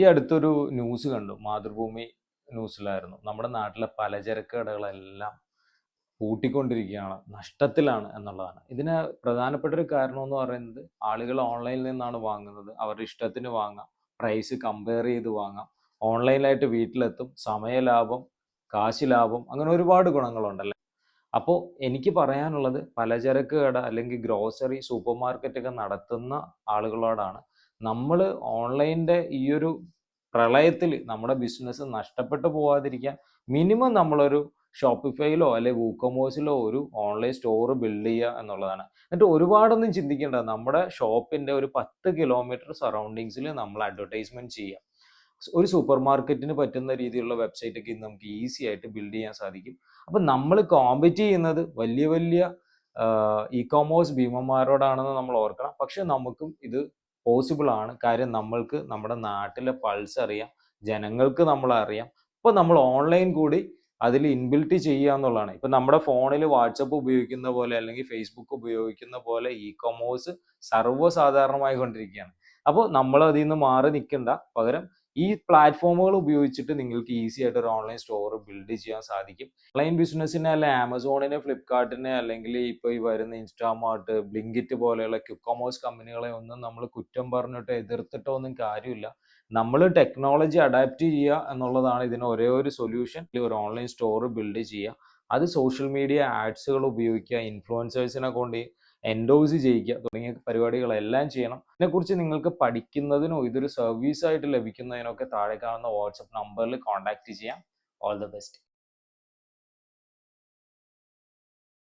ഈ അടുത്തൊരു ന്യൂസ് കണ്ടു. മാതൃഭൂമി ന്യൂസിലായിരുന്നു. നമ്മുടെ നാട്ടിലെ പലചരക്ക് കടകളെല്ലാം പൂട്ടിക്കൊണ്ടിരിക്കുകയാണ്. നഷ്ടത്തിലാണ് എന്നുള്ളതാണ്. ഇതിന് പ്രധാനപ്പെട്ട ഒരു കാരണം എന്ന് പറയുന്നത് ആളുകൾ ഓൺലൈനിൽ നിന്നാണ് വാങ്ങുന്നത്. അവരുടെ ഇഷ്ടത്തിന് വാങ്ങാം. പ്രൈസ് കമ്പയർ ചെയ്ത് വാങ്ങാം. ഓൺലൈനായിട്ട് വീട്ടിലെത്തും. സമയ ലാഭം കാശ് ലാഭം അങ്ങനെ ഒരുപാട് ഗുണങ്ങളുണ്ടല്ലേ? അപ്പോൾ എനിക്ക് പറയാനുള്ളത് പലചരക്ക് കട അല്ലെങ്കിൽ ഗ്രോസറി സൂപ്പർ മാർക്കറ്റ് ഒക്കെ നടത്തുന്ന ആളുകളോടാണ് നമ്മൾ ഓൺലൈന്റെ ഈ ഒരു പ്രളയത്തിൽ നമ്മുടെ ബിസിനസ് നഷ്ടപ്പെട്ടു പോവാതിരിക്കാൻ മിനിമം നമ്മളൊരു ഷോപ്പിഫൈയിലോ അല്ലെങ്കിൽ വൂക്കമോസിലോ ഒരു ഓൺലൈൻ സ്റ്റോർ ബിൽഡ് ചെയ്യുക എന്നുള്ളതാണ്. എന്നിട്ട് ഒരുപാടൊന്നും ചിന്തിക്കേണ്ട നമ്മുടെ ഷോപ്പിന്റെ ഒരു പത്ത് കിലോമീറ്റർ സറൗണ്ടിങ്സിൽ നമ്മൾ അഡ്വർടൈസ്മെന്റ് ചെയ്യാം. ഒരു സൂപ്പർ മാർക്കറ്റിന് പറ്റുന്ന രീതിയിലുള്ള വെബ്സൈറ്റ് ഒക്കെ ഇന്ന് നമുക്ക് ഈസി ആയിട്ട് ബിൽഡ് ചെയ്യാൻ സാധിക്കും. അപ്പം നമ്മൾ കോമ്പറ്റ് ചെയ്യുന്നത് വലിയ വലിയ ഇ കോമേഴ്സ് ഭീമന്മാരോടാണെന്ന് നമ്മൾ ഓർക്കണം. പക്ഷെ നമുക്കും ഇത് പോസിബിൾ ആണ്. കാര്യം നമ്മൾക്ക് നമ്മുടെ നാട്ടിലെ പൾസ് അറിയാം. ജനങ്ങൾക്ക് നമ്മൾ അറിയാം. അപ്പോൾ നമ്മൾ ഓൺലൈൻ കൂടി അതിൽ ഇൻബിൽറ്റ് ചെയ്യുക എന്നുള്ളതാണ്. ഇപ്പം നമ്മുടെ ഫോണിൽ വാട്സപ്പ് ഉപയോഗിക്കുന്ന പോലെ അല്ലെങ്കിൽ ഫേസ്ബുക്ക് ഉപയോഗിക്കുന്ന പോലെ ഇ കൊമേഴ്സ് സർവസാധാരണമായി കൊണ്ടിരിക്കുകയാണ്. അപ്പോൾ നമ്മൾ അതിൽ നിന്ന് മാറി നിൽക്കണ്ട. പകരം ഈ പ്ലാറ്റ്ഫോമുകൾ ഉപയോഗിച്ചിട്ട് നിങ്ങൾക്ക് ഈസി ആയിട്ട് ഒരു ഓൺലൈൻ സ്റ്റോർ ബിൽഡ് ചെയ്യാൻ സാധിക്കും. ഓൺലൈൻ ബിസിനസ്സിനെ അല്ലെ ആമസോണിനെ ഫ്ലിപ്കാർട്ടിനെ അല്ലെങ്കിൽ ഇപ്പോൾ ഈ വരുന്ന ഇൻസ്റ്റാമാർട്ട് ബ്ലിങ്കിറ്റ് പോലെയുള്ള ക്വിക്ക് കൊമേഴ്സ് കമ്പനികളെ ഒന്നും നമ്മൾ കുറ്റം പറഞ്ഞിട്ട് എതിർത്തിട്ടോ ഒന്നും കാര്യമില്ല. നമ്മൾ ടെക്നോളജി അഡാപ്റ്റ് ചെയ്യുക എന്നുള്ളതാണ് ഇതിന് ഒരേ ഒരു സൊല്യൂഷൻ ഒരു ഓൺലൈൻ സ്റ്റോർ ബിൽഡ് ചെയ്യുക. അത് സോഷ്യൽ മീഡിയ ആഡ്സുകൾ ഉപയോഗിക്കുക ഇൻഫ്ലുവൻസേഴ്സിനെ കൊണ്ട് എൻഡോസ് ചെയ്യിക്കുക തുടങ്ങിയ പരിപാടികളെല്ലാം ചെയ്യണം. ഇതിനെക്കുറിച്ച് നിങ്ങൾക്ക് പഠിക്കുന്നതിനോ ഇതൊരു സർവീസായിട്ട് ലഭിക്കുന്നതിനോ ഒക്കെ താഴെ കാണുന്ന വാട്സപ്പ് നമ്പറിൽ കോൺടാക്ട് ചെയ്യാം. All the best